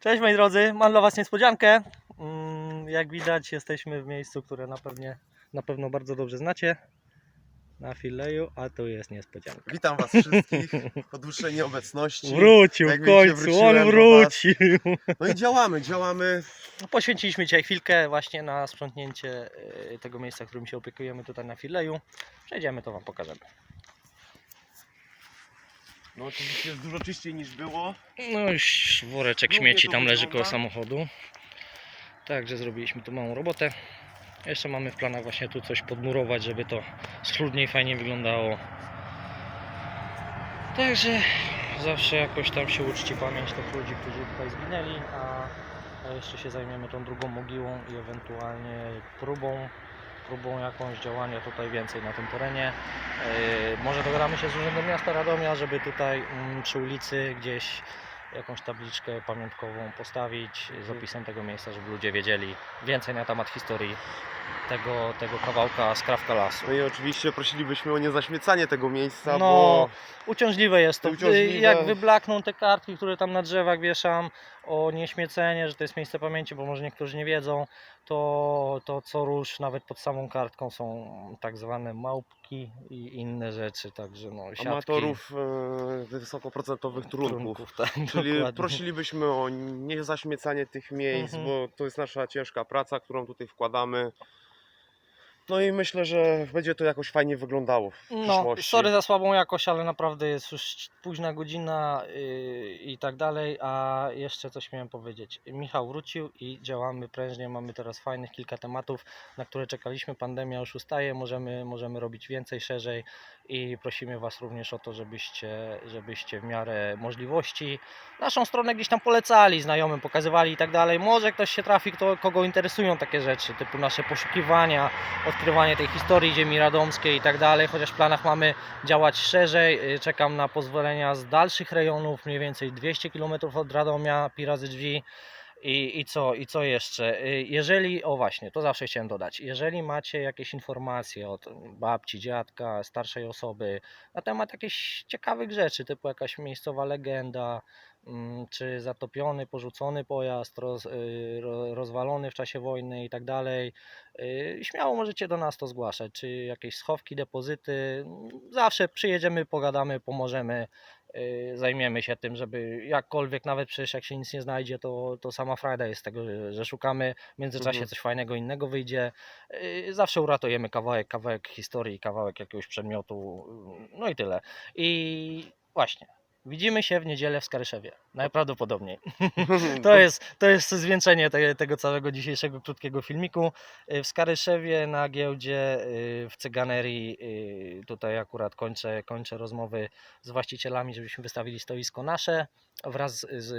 Cześć moi drodzy, mam dla Was niespodziankę. Mm, Jak widać jesteśmy w miejscu, które na, pewnie, na pewno bardzo dobrze znacie. Na fileju, a tu jest niespodzianka. Witam Was wszystkich po dłuższej nieobecności. Wrócił w końcu, on wrócił. No i działamy, działamy. Poświęciliśmy dzisiaj chwilkę właśnie na sprzątnięcie y, tego miejsca, którym się opiekujemy tutaj na fileju. Przejdziemy, to Wam pokażemy. No oczywiście jest dużo czyściej niż było. No już woreczek śmieci tam leży koło samochodu. Także zrobiliśmy tu małą robotę. Jeszcze mamy w planach właśnie tu coś podmurować, żeby to schludniej, fajnie wyglądało. Także zawsze jakoś tam się uczci pamięć tych ludzi, którzy tutaj zginęli, a, jeszcze się zajmiemy tą drugą mogiłą i ewentualnie próbą, próbą jakąś działania tutaj więcej na tym terenie. Yy, może dogadamy się z Urzędem Miasta Radomia, żeby tutaj mm, przy ulicy gdzieś jakąś tabliczkę pamiątkową postawić z opisem tego miejsca, żeby ludzie wiedzieli więcej na temat historii tego, tego kawałka skrawka lasu. No i oczywiście prosilibyśmy o niezaśmiecanie tego miejsca, No, bo uciążliwe jest to. Uciążliwe. Jak wyblakną te kartki, które tam na drzewach wieszam, o nieśmiecenie, że to jest miejsce pamięci, bo może niektórzy nie wiedzą, to, to co rusz, nawet pod samą kartką są tak zwane małpki i inne rzeczy, także no, siatki. amatorów e, wysokoprocentowych trunków. trunków tak, Czyli dokładnie. prosilibyśmy o niezaśmiecanie tych miejsc, Mhm. bo to jest nasza ciężka praca, którą tutaj wkładamy. No i myślę, że będzie to jakoś fajnie wyglądało w No, przyszłości. sorry za słabą jakość, ale naprawdę jest już późna godzina yy, i tak dalej. A jeszcze coś miałem powiedzieć. Michał wrócił i działamy prężnie. Mamy teraz fajnych kilka tematów, na które czekaliśmy. Pandemia już ustaje, możemy, możemy robić więcej, szerzej i prosimy Was również o to, żebyście, żebyście w miarę możliwości naszą stronę gdzieś tam polecali, znajomym pokazywali i tak dalej. Może ktoś się trafi, kto, kogo interesują takie rzeczy, typu nasze poszukiwania, odkrywanie tej historii ziemi radomskiej i tak dalej, chociaż w planach mamy działać szerzej. Y, Czekam na pozwolenia z dalszych rejonów, mniej więcej 200 km od Radomia, pi razy drzwi. I, I co, i co jeszcze? Y, Jeżeli, o właśnie, to zawsze chciałem dodać, jeżeli macie jakieś informacje od babci, dziadka, starszej osoby na temat jakichś ciekawych rzeczy, typu jakaś miejscowa legenda, mm, czy zatopiony, porzucony pojazd, roz, y, ro- rozwalony w czasie wojny i tak dalej, y, śmiało możecie do nas to zgłaszać, czy jakieś schowki, depozyty. Zawsze przyjedziemy, pogadamy, pomożemy, zajmiemy się tym, żeby jakkolwiek, nawet przecież jak się nic nie znajdzie, to, to sama frajda jest tego, że, że szukamy, w międzyczasie Mhm. coś fajnego innego wyjdzie. Y, Zawsze uratujemy kawałek, kawałek historii, kawałek jakiegoś przedmiotu, y, no i tyle. I właśnie. Widzimy się w niedzielę w Skaryszewie. Najprawdopodobniej. To jest, to jest zwieńczenie te, tego całego dzisiejszego krótkiego filmiku. Y, W Skaryszewie na giełdzie, y, w Cyganerii, y, tutaj akurat kończę, kończę rozmowy z właścicielami, żebyśmy wystawili stoisko nasze. Wraz z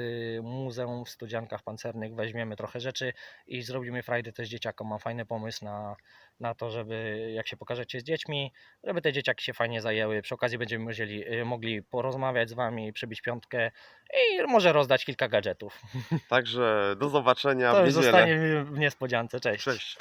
Muzeum w Studziankach Pancernych weźmiemy trochę rzeczy i zrobimy frajdę też dzieciakom. Mam fajny pomysł na, na to, żeby jak się pokażecie z dziećmi, żeby te dzieciaki się fajnie zajęły. Przy okazji będziemy mogli, y, mogli porozmawiać z Wami, przybić piątkę i może rozdać kilka gadżetów. Także do zobaczenia To w niedzielę. zostanie w niespodziance. Cześć. Cześć.